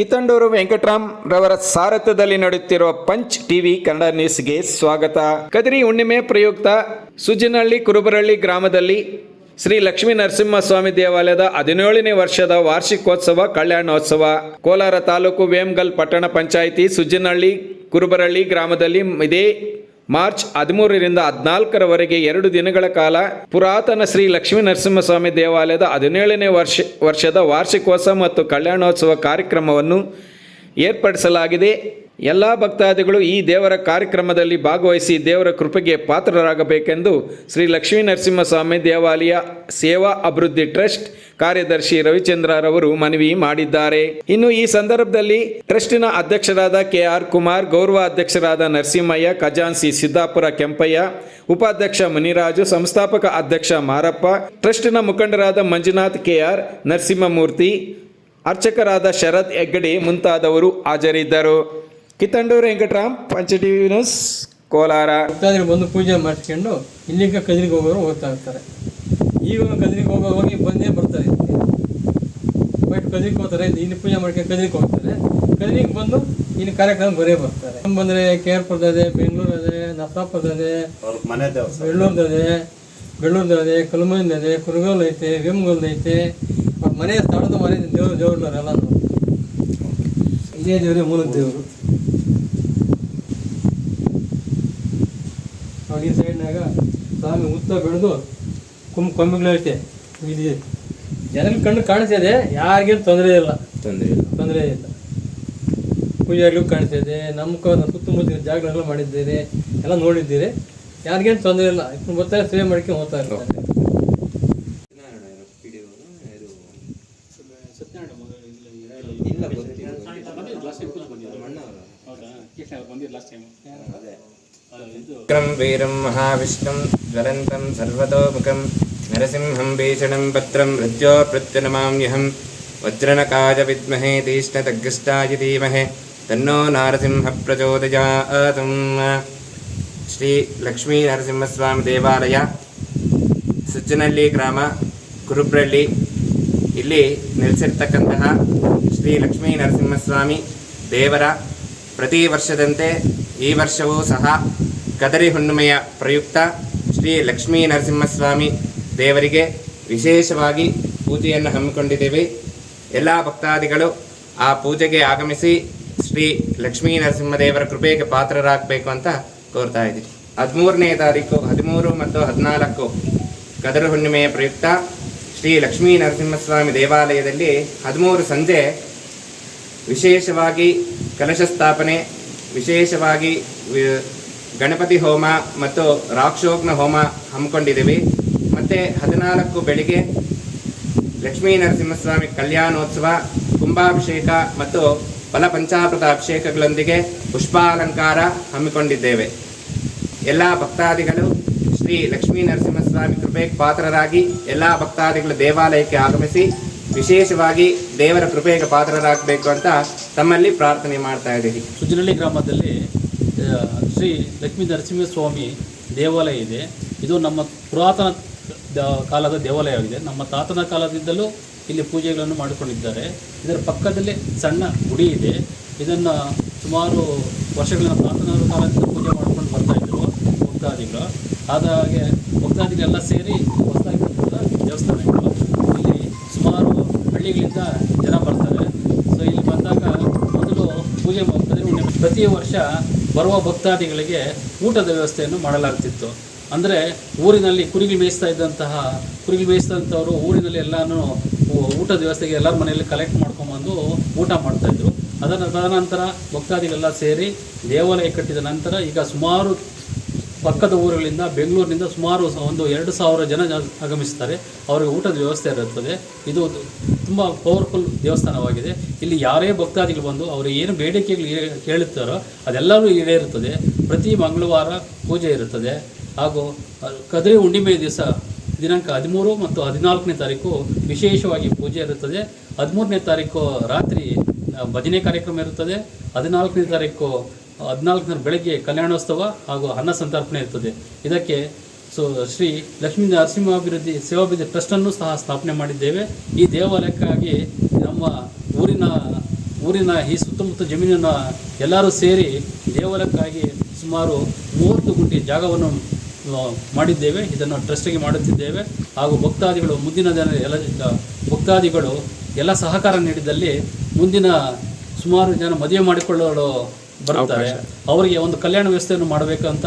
ಕಿತ್ತಂಡೂರು ವೆಂಕಟರಾಮ್ ರವರ ಸಾರಥ್ಯದಲ್ಲಿ ನಡೆಯುತ್ತಿರುವ punch TV Kannada ನ್ಯೂಸ್ಗೆ ಸ್ವಾಗತ. ಕದರಿ ಹುಣ್ಣಿಮೆ ಪ್ರಯುಕ್ತ ಸುಜಿನಹಳ್ಳಿ ಕುರುಬರಳ್ಳಿ ಗ್ರಾಮದಲ್ಲಿ ಶ್ರೀ ಲಕ್ಷ್ಮೀ ನರಸಿಂಹಸ್ವಾಮಿ ದೇವಾಲಯದ ಹದಿನೇಳನೇ ವರ್ಷದ ವಾರ್ಷಿಕೋತ್ಸವ ಕಲ್ಯಾಣೋತ್ಸವ. ಕೋಲಾರ ತಾಲೂಕು ವೇಮಗಲ್ ಪಟ್ಟಣ ಪಂಚಾಯಿತಿ ಸುಜಿನಹಳ್ಳಿ ಕುರುಬರಳ್ಳಿ ಗ್ರಾಮದಲ್ಲಿ ಇದೇ ಮಾರ್ಚ್ ಹದಿಮೂರರಿಂದ ಹದಿನಾಲ್ಕರವರೆಗೆ ಎರಡು ದಿನಗಳ ಕಾಲ ಪುರಾತನ ಶ್ರೀ ಲಕ್ಷ್ಮೀ ನರಸಿಂಹಸ್ವಾಮಿ ದೇವಾಲಯದ ಹದಿನೇಳನೇ ವರ್ಷ, ವರ್ಷದ ವಾರ್ಷಿಕೋತ್ಸವ ಮತ್ತು ಕಲ್ಯಾಣೋತ್ಸವ ಕಾರ್ಯಕ್ರಮವನ್ನು ಏರ್ಪಡಿಸಲಾಗಿದೆ. ಎಲ್ಲ ಭಕ್ತಾದಿಗಳು ಈ ದೇವರ ಕಾರ್ಯಕ್ರಮದಲ್ಲಿ ಭಾಗವಹಿಸಿ ದೇವರ ಕೃಪೆಗೆ ಪಾತ್ರರಾಗಬೇಕೆಂದು ಶ್ರೀ ಲಕ್ಷ್ಮೀ ನರಸಿಂಹಸ್ವಾಮಿ ದೇವಾಲಯ ಸೇವಾ ಅಭಿವೃದ್ಧಿ ಟ್ರಸ್ಟ್ ಕಾರ್ಯದರ್ಶಿ ರವಿಚಂದ್ರರವರು ಮನವಿ ಮಾಡಿದ್ದಾರೆ. ಇನ್ನು ಈ ಸಂದರ್ಭದಲ್ಲಿ ಟ್ರಸ್ಟಿನ ಅಧ್ಯಕ್ಷರಾದ ಕೆ ಆರ್ ಕುಮಾರ್, ಗೌರವ ಅಧ್ಯಕ್ಷರಾದ ನರಸಿಂಹಯ್ಯ ಖಜಾನ್ಸಿ ಸಿದ್ದಾಪುರ ಕೆಂಪಯ್ಯ, ಉಪಾಧ್ಯಕ್ಷ ಮುನಿರಾಜು, ಸಂಸ್ಥಾಪಕ ಅಧ್ಯಕ್ಷ ಮಾರಪ್ಪ, ಟ್ರಸ್ಟಿನ ಮುಖಂಡರಾದ ಮಂಜುನಾಥ್ ಕೆಆರ್, ನರಸಿಂಹಮೂರ್ತಿ, ಅರ್ಚಕರಾದ ಶರತ್ ಹೆಗ್ಗಡೆ ಮುಂತಾದವರು ಹಾಜರಿದ್ದರು. ಕಿತ್ತಂಡೂರು ವೆಂಕಟರಾಮ್ ಪಂಚ ಟಿವಿ ನ್ಯೂಸ್ ಕೋಲಾರ. ಭಕ್ತಾದಿಗಳು ಬಂದು ಪೂಜೆ ಮಾಡಿಸ್ಕೊಂಡು ಇಲ್ಲಿಂದ ಕದಿರಿಗೆ ಹೋಗೋರು ಹೋಗ್ತಾ ಇರ್ತಾರೆ. ಈಗ ಕದಿರಿಗೆ ಹೋಗೋ ಹೋಗಿ ಬಂದೇ ಬರ್ತಾರೆ ಬಟ್ ಕದಿರಿಗೆ ಹೋಗ್ತಾರೆ ಇಲ್ಲಿ ಪೂಜೆ ಮಾಡ್ಕೊಂಡು ಕದಿರಿಗೆ ಹೋಗ್ತಾರೆ. ಕದಿರಿಗೆ ಬಂದು ಇಲ್ಲಿ ಕಾರ್ಯಕ್ರಮ ಬರೇ ಬರ್ತಾರೆ. ಬಂದರೆ ಕೆ ಆರ್ ಪುರದ ಇದೆ ಬೆಂಗಳೂರು ಇದೆ ನರಸಾಪುರದ ಇದೆ ಅವ್ರ ಬೆಳ್ಳೂರು ದೇವಸ್ಥಾನ. ಬೆಳ್ಳೂರು ಬೆಳ್ಳೂರ್ದಿದೆ ಕಲ್ಮಂದ ಇದೆ ಕುರುಗೋಲ್ ಐತೆ ವೇಮಗೋಲ್ ಐತೆ. ಅವ್ರ ಮನೆ ಸ್ಥಳದ ಮನೆ ದೇವ್ರು ಎಲ್ಲ ಇದೇ ದೇವರೇ ಮೂಲ ದೇವರು. ನೋಡಿ ಸೈಡ್ನಾಗ ಸ್ವಾಮಿ ಉತ್ತ ಬೆಳೆದು ಕುಮ್ ಕೊಂಬೆಗಳೈತೆ ಇಲ್ಲಿ ಜನಕ್ಕೆ ಕಣ್ಣು ಕಾಣಿಸ್ತಿದೆ ಯಾರಿಗೇನು ತೊಂದರೆ ಇಲ್ಲ. ತೊಂದರೆ ಇಲ್ಲ. ತೊಂದರೆ ಇಲ್ಲ. ಪೂಜೆಗಳು ಕಾಣಿಸ್ತಿದೆ ನಮ್ಮ ಸುತ್ತಮುತ್ತಿನ ಸುತ್ತಮುತ್ತ ಜಾಗಗಳೆಲ್ಲ ಮಾಡಿದ್ದೀರಿ ಎಲ್ಲ ನೋಡಿದ್ದೀರಿ ಯಾರಿಗೇನು ತೊಂದರೆ ಇಲ್ಲ. ಇನ್ನು ಬರ್ತಾರೆ ಸೇವೆ ಮಾಡ್ಕೊಂಡು ಹೋಗ್ತಾ ಇರ್ತಾರೆ. विक्रं वीरं महाविष्णुं ज्वलन्तं सर्वतोमुखं नरसिंहं भीषणं भद्रं मृत्यो प्रत्यनमाम्यहं वज्रनकाय विद्महे तीक्ष्णतग्रष्टाय धीमहे तन्नो नारसिंहः प्रचोदयात् ಶ್ರೀ ಲಕ್ಷ್ಮೀ ನರಸಿಂಹಸ್ವಾಮಿ ದೇವಾಲಯ ಸುಚ್ಚನಹಳ್ಳಿ ಗ್ರಾಮ ಕುರುಬ್ರಳ್ಳಿ ಇಲ್ಲಿ ನೆಲೆಸಿರ್ತಕ್ಕಂತಹ ಶ್ರೀ ಲಕ್ಷ್ಮೀ ನರಸಿಂಹಸ್ವಾಮಿ ದೇವರ ಪ್ರತಿ ವರ್ಷದಂತೆ ಈ ವರ್ಷವೂ ಸಹ ಕದರಿ ಹುಣ್ಣಿಮೆಯ ಪ್ರಯುಕ್ತ ಶ್ರೀ ಲಕ್ಷ್ಮೀ ನರಸಿಂಹಸ್ವಾಮಿ ದೇವರಿಗೆ ವಿಶೇಷವಾಗಿ ಪೂಜೆಯನ್ನು ಹಮ್ಮಿಕೊಂಡಿದ್ದೇವೆ. ಎಲ್ಲ ಭಕ್ತಾದಿಗಳು ಆ ಪೂಜೆಗೆ ಆಗಮಿಸಿ ಶ್ರೀ ಲಕ್ಷ್ಮೀ ನರಸಿಂಹದೇವರ ಕೃಪೆಗೆ ಪಾತ್ರರಾಗಬೇಕು ಅಂತ ಕೋರ್ತಾ ಇದ್ದೀವಿ. ಹದಿಮೂರನೇ ತಾರೀಕು, ಹದಿಮೂರು ಮತ್ತು ಹದಿನಾಲ್ಕು ಕದರ ಹುಣ್ಣಿಮೆಯ ಪ್ರಯುಕ್ತ ಶ್ರೀ ಲಕ್ಷ್ಮೀ ನರಸಿಂಹಸ್ವಾಮಿ ದೇವಾಲಯದಲ್ಲಿ ಹದಿಮೂರು ಸಂಜೆ ವಿಶೇಷವಾಗಿ ಕಲಶ ಸ್ಥಾಪನೆ ವಿಶೇಷವಾಗಿ ಗಣಪತಿ ಹೋಮ ಮತ್ತು ರಾಕ್ಷೋಗ್ನ ಹೋಮ ಹಮ್ಮಿಕೊಂಡಿದ್ದೀವಿ. ಮತ್ತು ಹದಿನಾಲ್ಕು ಬೆಳಿಗ್ಗೆ ಲಕ್ಷ್ಮೀ ನರಸಿಂಹಸ್ವಾಮಿ ಕಲ್ಯಾಣೋತ್ಸವ, ಕುಂಭಾಭಿಷೇಕ ಮತ್ತು ಫಲ ಪಂಚಾಮೃತ ಅಭಿಷೇಕಗಳೊಂದಿಗೆ ಪುಷ್ಪಾಲಂಕಾರ ಹಮ್ಮಿಕೊಂಡಿದ್ದೇವೆ. ಎಲ್ಲ ಭಕ್ತಾದಿಗಳು ಶ್ರೀ ಲಕ್ಷ್ಮೀ ನರಸಿಂಹಸ್ವಾಮಿ ಕೃಪೆಗೆ ಪಾತ್ರರಾಗಿ ಎಲ್ಲ ಭಕ್ತಾದಿಗಳು ದೇವಾಲಯಕ್ಕೆ ಆಗಮಿಸಿ ವಿಶೇಷವಾಗಿ ದೇವರ ಕೃಪೆಗೆ ಪಾತ್ರರಾಗಬೇಕು ಅಂತ ತಮ್ಮಲ್ಲಿ ಪ್ರಾರ್ಥನೆ ಮಾಡ್ತಾ ಇದ್ದೀವಿ. ಸುಜನಹಳ್ಳಿ ಗ್ರಾಮದಲ್ಲಿ ಶ್ರೀ ಲಕ್ಷ್ಮೀ ನರಸಿಂಹಸ್ವಾಮಿ ದೇವಾಲಯ ಇದೆ. ಇದು ನಮ್ಮ ಪುರಾತನ ಕಾಲದ ದೇವಾಲಯವಾಗಿದೆ. ನಮ್ಮ ತಾತನ ಕಾಲದಿಂದಲೂ ಇಲ್ಲಿ ಪೂಜೆಗಳನ್ನು ಮಾಡಿಕೊಂಡಿದ್ದಾರೆ. ಇದರ ಪಕ್ಕದಲ್ಲಿ ಸಣ್ಣ ಗುಡಿ ಇದೆ. ಇದನ್ನು ಸುಮಾರು ವರ್ಷಗಳ ತಾತನ ಕಾಲದಿಂದ ಪೂಜೆ ಮಾಡ್ಕೊಂಡು ಬರ್ತಾ ಇದ್ರು ಭಕ್ತಾದಿಗಳು. ಹಾಗಾಗಿ ಭಕ್ತಾದಿಗಳೆಲ್ಲ ಸೇರಿ ಹೊಸದಾಗಿ ದೇವಸ್ಥಾನ ಹಳ್ಳಿಗಳಿಂದ ಜನ ಬರ್ತಾರೆ. ಸೊ ಇಲ್ಲಿ ಬಂದಾಗ ಮೊದಲು ಪೂಜೆ ಮಾಡ್ತಾರೆ ಪ್ರತಿ ವರ್ಷ ಬರುವ ಭಕ್ತಾದಿಗಳಿಗೆ ಊಟದ ವ್ಯವಸ್ಥೆಯನ್ನು ಮಾಡಲಾಗ್ತಿತ್ತು. ಅಂದರೆ ಊರಿನಲ್ಲಿ ಕುರಿಗಳು ಮೇಯಿಸ್ತಾ ಇದ್ದಂತಹ, ಕುರಿಗಳು ಮೇಯಿಸಿದಂಥವರು ಊರಿನಲ್ಲಿ ಎಲ್ಲನೂ ಊಟದ ವ್ಯವಸ್ಥೆಗೆ ಎಲ್ಲರ ಮನೆಯಲ್ಲಿ ಕಲೆಕ್ಟ್ ಮಾಡ್ಕೊಂಬಂದು ಊಟ ಮಾಡ್ತಾಯಿದ್ರು ಅದರ ತದನಂತರ ಭಕ್ತಾದಿಗಳೆಲ್ಲ ಸೇರಿ ದೇವಾಲಯ ಕಟ್ಟಿದ ನಂತರ ಈಗ ಸುಮಾರು ಪಕ್ಕದ ಊರುಗಳಿಂದ ಬೆಂಗಳೂರಿನಿಂದ ಸುಮಾರು ಒಂದು ಎರಡು ಸಾವಿರ ಜನ ಆಗಮಿಸ್ತಾರೆ. ಅವರಿಗೆ ಊಟದ ವ್ಯವಸ್ಥೆ ಇರುತ್ತದೆ ಇದು ತುಂಬ ಪವರ್ಫುಲ್ ದೇವಸ್ಥಾನವಾಗಿದೆ. ಇಲ್ಲಿ ಯಾರೇ ಭಕ್ತಾದಿಗಳು ಬಂದು ಅವರು ಏನು ಬೇಡಿಕೆಗಳು ಕೇಳುತ್ತಾರೋ ಅದೆಲ್ಲವೂ ಈಡೇರುತ್ತದೆ. ಪ್ರತಿ ಮಂಗಳವಾರ ಪೂಜೆ ಇರುತ್ತದೆ. ಹಾಗೂ ಕದ್ರಿ ಹುಣ್ಣಿಮೆ ದಿವಸ, ದಿನಾಂಕ ಹದಿಮೂರು ಮತ್ತು ಹದಿನಾಲ್ಕನೇ ತಾರೀಕು ವಿಶೇಷವಾಗಿ ಪೂಜೆ ಇರುತ್ತದೆ. ಹದಿಮೂರನೇ ತಾರೀಕು ರಾತ್ರಿ ಭಜನೆ ಕಾರ್ಯಕ್ರಮ ಇರುತ್ತದೆ. ಹದಿನಾಲ್ಕನೇ ತಾರೀಕು ಹದಿನಾಲ್ಕನೇ ಬೆಳಗ್ಗೆ ಕಲ್ಯಾಣೋತ್ಸವ ಹಾಗೂ ಅನ್ನ ಸಂತರ್ಪಣೆ ಇರ್ತದೆ. ಇದಕ್ಕೆ ಸೊ, ಶ್ರೀ ಲಕ್ಷ್ಮೀ ನರಸಿಂಹಾಭಿವೃದ್ಧಿ ಸೇವಾಭಿವೃದ್ಧಿ ಟ್ರಸ್ಟನ್ನು ಸಹ ಸ್ಥಾಪನೆ ಮಾಡಿದ್ದೇವೆ. ಈ ದೇವಾಲಯಕ್ಕಾಗಿ ನಮ್ಮ ಊರಿನ ಊರಿನ ಈ ಸುತ್ತಮುತ್ತ ಜಮೀನನ್ನು ಎಲ್ಲರೂ ಸೇರಿ ದೇವಾಲಯಕ್ಕಾಗಿ ಸುಮಾರು ಮೂವತ್ತು ಗುಂಟಿ ಜಾಗವನ್ನು ಮಾಡಿದ್ದೇವೆ. ಇದನ್ನು ಟ್ರಸ್ಟಿಗೆ ಮಾಡುತ್ತಿದ್ದೇವೆ. ಹಾಗೂ ಭಕ್ತಾದಿಗಳು ಮುಂದಿನ ದಿನ ಎಲ್ಲ, ಭಕ್ತಾದಿಗಳು ಎಲ್ಲ ಸಹಕಾರ ನೀಡಿದಲ್ಲಿ ಮುಂದಿನ ಸುಮಾರು ಜನ ಮದುವೆ ಮಾಡಿಕೊಳ್ಳಲು ಬರುತ್ತಾರೆ. ಅವರಿಗೆ ಒಂದು ಕಲ್ಯಾಣ ವ್ಯವಸ್ಥೆಯನ್ನು ಮಾಡಬೇಕು ಅಂತ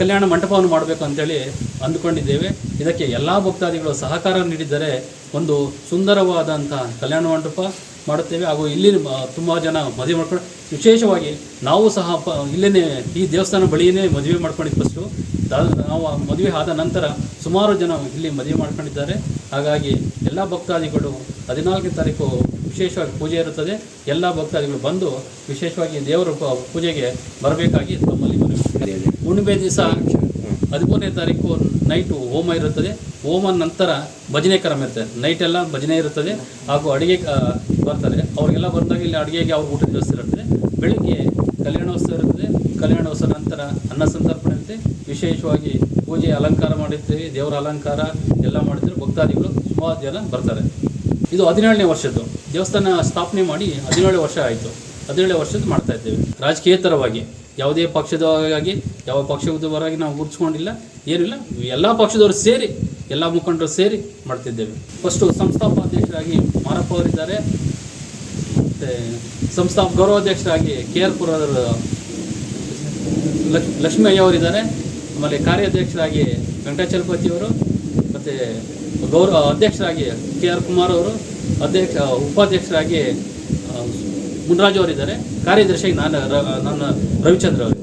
ಕಲ್ಯಾಣ ಮಂಟಪವನ್ನು ಮಾಡಬೇಕು ಅಂತೇಳಿ ಅಂದುಕೊಂಡಿದ್ದೇವೆ. ಇದಕ್ಕೆ ಎಲ್ಲ ಭಕ್ತಾದಿಗಳು ಸಹಕಾರ ನೀಡಿದರೆ ಒಂದು ಸುಂದರವಾದಂಥ ಕಲ್ಯಾಣ ಮಂಟಪ ಮಾಡುತ್ತೇವೆ. ಹಾಗೂ ಇಲ್ಲಿ ತುಂಬ ಜನ ಮದುವೆ ಮಾಡ್ಕೊಂಡು ವಿಶೇಷವಾಗಿ ನಾವು ಸಹ ಪ ಇಲ್ಲೇ ಈ ದೇವಸ್ಥಾನ ಬಳಿಯೇ ಮದುವೆ ಮಾಡ್ಕೊಂಡಿದ್ದು ಫಸ್ಟು ನಾವು ಮದುವೆ ಆದ ನಂತರ ಸುಮಾರು ಜನ ಇಲ್ಲಿ ಮದುವೆ ಮಾಡ್ಕೊಂಡಿದ್ದಾರೆ. ಹಾಗಾಗಿ ಎಲ್ಲ ಭಕ್ತಾದಿಗಳು ಹದಿನಾಲ್ಕನೇ ತಾರೀಕು ವಿಶೇಷವಾಗಿ ಪೂಜೆ ಇರುತ್ತದೆ. ಎಲ್ಲ ಭಕ್ತಾದಿಗಳು ಬಂದು ವಿಶೇಷವಾಗಿ ದೇವರ ಪೂಜೆಗೆ ಬರಬೇಕಾಗಿ ತಮ್ಮಲ್ಲಿ ಹುಣ್ಣಿಮೆ ದಿವಸ ಹದಿಮೂರನೇ ತಾರೀಕು ನೈಟು ಹೋಮ ಇರುತ್ತದೆ. ಹೋಮ ನಂತರ ಭಜನೆ ಕ್ರಮ ಇರ್ತದೆ. ನೈಟ್ ಎಲ್ಲ ಭಜನೆ ಇರುತ್ತದೆ. ಹಾಗೂ ಅಡುಗೆ ಬರ್ತಾರೆ ಅವರಿಗೆಲ್ಲ ಬಂದಾಗ ಇಲ್ಲಿ ಅಡುಗೆಗೆ ಅವ್ರ ಊಟದ ವ್ಯವಸ್ಥೆ ಇರುತ್ತದೆ ಬೆಳಿಗ್ಗೆ ಕಲ್ಯಾಣೋತ್ಸವ ಇರುತ್ತದೆ ಕಲ್ಯಾಣೋತ್ಸವ ನಂತರ ಅನ್ನ ಸಂತರ್ಪಣೆ ಇರುತ್ತೆ. ವಿಶೇಷವಾಗಿ ಪೂಜೆ ಅಲಂಕಾರ ಮಾಡಿರ್ತೀವಿ. ದೇವರ ಅಲಂಕಾರ ಎಲ್ಲ ಮಾಡಿದ್ರೆ ಭಕ್ತಾದಿಗಳು ಸುಮಾರು ಜನ ಬರ್ತಾರೆ. ಇದು ಹದಿನೇಳನೇ ವರ್ಷದ್ದು. ದೇವಸ್ಥಾನ ಸ್ಥಾಪನೆ ಮಾಡಿ ಹದಿನೇಳು ವರ್ಷ ಆಯಿತು. ಹದಿನೇಳು ವರ್ಷದ್ದು ಮಾಡ್ತಾ ಇದ್ದೇವೆ. ರಾಜಕೀಯೇತರವಾಗಿ ಯಾವುದೇ ಪಕ್ಷದವರಾಗಿ, ಯಾವ ಪಕ್ಷದವರಾಗಿ ನಾವು ಗುರುತಿಸ್ಕೊಂಡಿಲ್ಲ, ಏನಿಲ್ಲ. ಎಲ್ಲ ಪಕ್ಷದವರು ಸೇರಿ, ಎಲ್ಲ ಮುಖಂಡರು ಸೇರಿ ಮಾಡ್ತಿದ್ದೇವೆ. ಫಸ್ಟು ಸಂಸ್ಥಾಪಾಧ್ಯಕ್ಷರಾಗಿ ಮಾರಪ್ಪ ಅವರಿದ್ದಾರೆ. ಮತ್ತು ಸಂಸ್ಥಾಪ ಗೌರವಾಧ್ಯಕ್ಷರಾಗಿ ಕೆ ಆರ್ ಲಕ್, ಲಕ್ಷ್ಮೀ ಅಯ್ಯವರಿದ್ದಾರೆ ಆಮೇಲೆ ಕಾರ್ಯಾಧ್ಯಕ್ಷರಾಗಿ ವೆಂಕಟಾಚಲಪತಿಯವರು ಮತ್ತು ಗೌರವ ಅಧ್ಯಕ್ಷರಾಗಿ ಕೆ ಆರ್ ಕುಮಾರ್ ಅವರು ಅಧ್ಯಕ್ಷ ಉಪಾಧ್ಯಕ್ಷರಾಗಿ ಮುನರಾಜ್ ಅವರಿದ್ದಾರೆ. ಕಾರ್ಯದರ್ಶಿಯಾಗಿ ನಾನು ರ ನನ್ನ ರವಿಚಂದ್ರ ಅವರು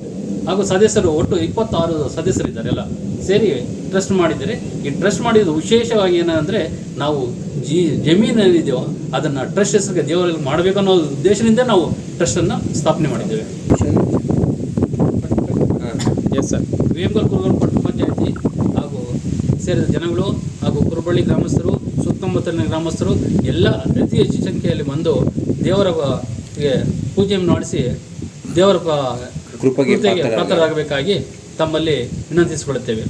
ಹಾಗೂ ಸದಸ್ಯರು ಒಟ್ಟು ಇಪ್ಪತ್ತಾರು ಸದಸ್ಯರಿದ್ದಾರೆ ಎಲ್ಲ ಸೇರಿ ಟ್ರಸ್ಟ್ ಮಾಡಿದ್ದಾರೆ. ಈ ಟ್ರಸ್ಟ್ ಮಾಡಿದ ವಿಶೇಷವಾಗಿ ಏನಂದರೆ ನಾವು ಜಿ ಜಮೀನೇನಿದೆಯೋ ಅದನ್ನು ಟ್ರಸ್ಟ್ ಹೆಸರಿಗೆ ದೇವರಲ್ಲಿ ಮಾಡಬೇಕು ಅನ್ನೋ ಉದ್ದೇಶದಿಂದ ನಾವು ಟ್ರಸ್ಟನ್ನು ಸ್ಥಾಪನೆ ಮಾಡಿದ್ದೇವೆ. ಎಸ್ ಸರ್ ವೇಮ್ಗಲ್ ಕುರುಗಲ್ ಪಟ್ಟಣ ಪಂಚಾಯತಿ ಹಾಗೂ ಸೇರಿದ ಜನಗಳು ಹಾಗೂ ಕುರುಬಳ್ಳಿ ಗ್ರಾಮಸ್ಥರು ಸುತ್ತಮುತ್ತಲಿನ ಗ್ರಾಮಸ್ಥರು ಎಲ್ಲ ಅತಿ ಹೆಚ್ಚು ಸಂಖ್ಯೆಯಲ್ಲಿ ಬಂದು ದೇವರ ಪೂಜೆಯನ್ನು ಮಾಡಿಸಿ ದೇವರ ಕೃಪೆಗೆ ಪಾತ್ರರಾಗಬೇಕಾಗಿ ತಮ್ಮಲ್ಲಿ ವಿನಂತಿಸಿಕೊಳ್ಳುತ್ತೇವೆ.